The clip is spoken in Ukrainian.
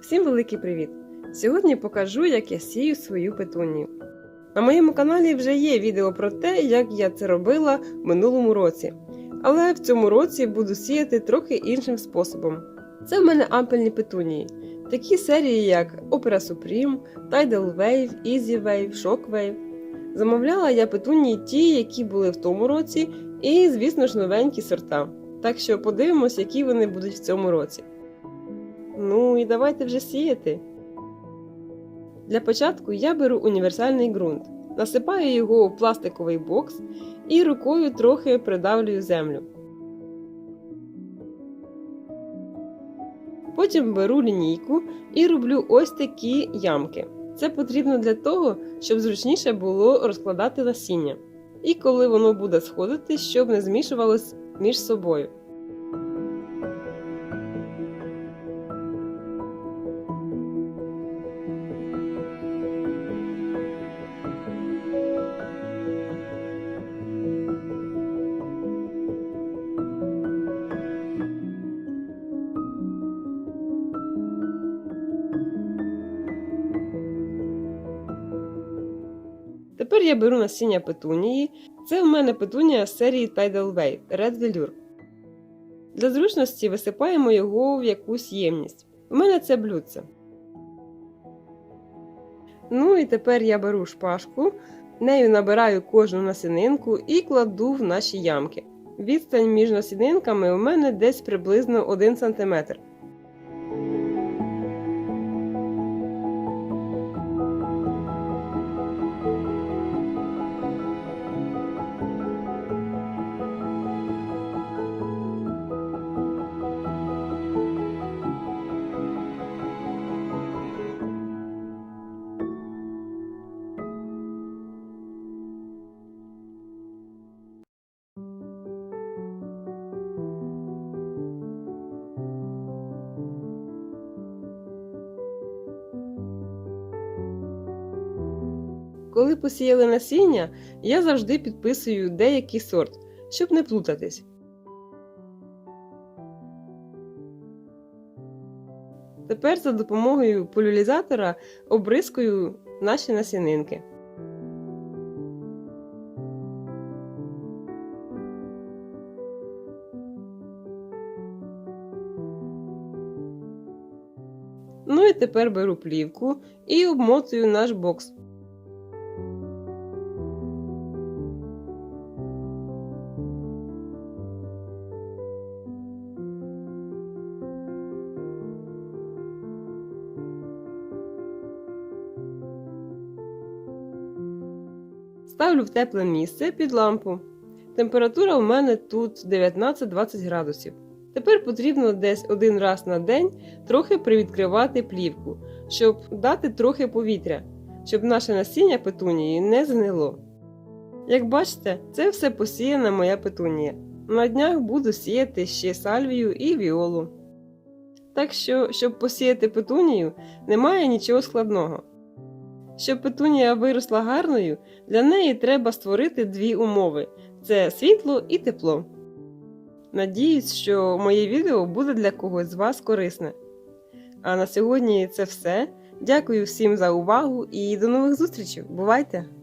Всім великий привіт! Сьогодні покажу, як я сію свою петунію. На моєму каналі вже є відео про те, як я це робила в минулому році. Але в цьому році буду сіяти трохи іншим способом. Це в мене ампельні петунії. Такі серії, як Opera Supreme, Tidal Wave, Easy Wave, Shock Wave. Замовляла я петунії ті, які були в тому році, і, звісно ж, новенькі сорта. Так що подивимось, які вони будуть в цьому році. Ну і давайте вже сіяти. Для початку я беру універсальний ґрунт, насипаю його у пластиковий бокс і рукою трохи придавлюю землю. Потім беру лінійку і роблю ось такі ямки. Це потрібно для того, щоб зручніше було розкладати насіння. І коли воно буде сходити, щоб не змішувалось між собою. Тепер я беру насіння петунії. Це у мене петунія з серії Tidal Wave Red Velour. Для зручності висипаємо його в якусь ємність. У мене це блюдце. Ну і тепер я беру шпажку, нею набираю кожну насінинку і кладу в наші ямки. Відстань між насінинками у мене десь приблизно 1 см. Коли посіяли насіння, я завжди підписую деякий сорт, щоб не плутатись. Тепер за допомогою полюлізатора обрискую наші насінинки. Ну і тепер беру плівку і обмотую наш бокс. Ставлю в тепле місце під лампу. Температура у мене тут 19-20 градусів. Тепер потрібно десь один раз на день трохи привідкривати плівку, щоб дати трохи повітря, щоб наше насіння петунії не згнило. Як бачите, це все посіяна моя петунія. На днях буду сіяти ще сальвію і віолу. Так що, щоб посіяти петунію, немає нічого складного. Щоб петунія виросла гарною, для неї треба створити дві умови: це світло і тепло. Надіюсь, що моє відео буде для когось з вас корисне. А на сьогодні це все. Дякую всім за увагу і до нових зустрічей. Бувайте!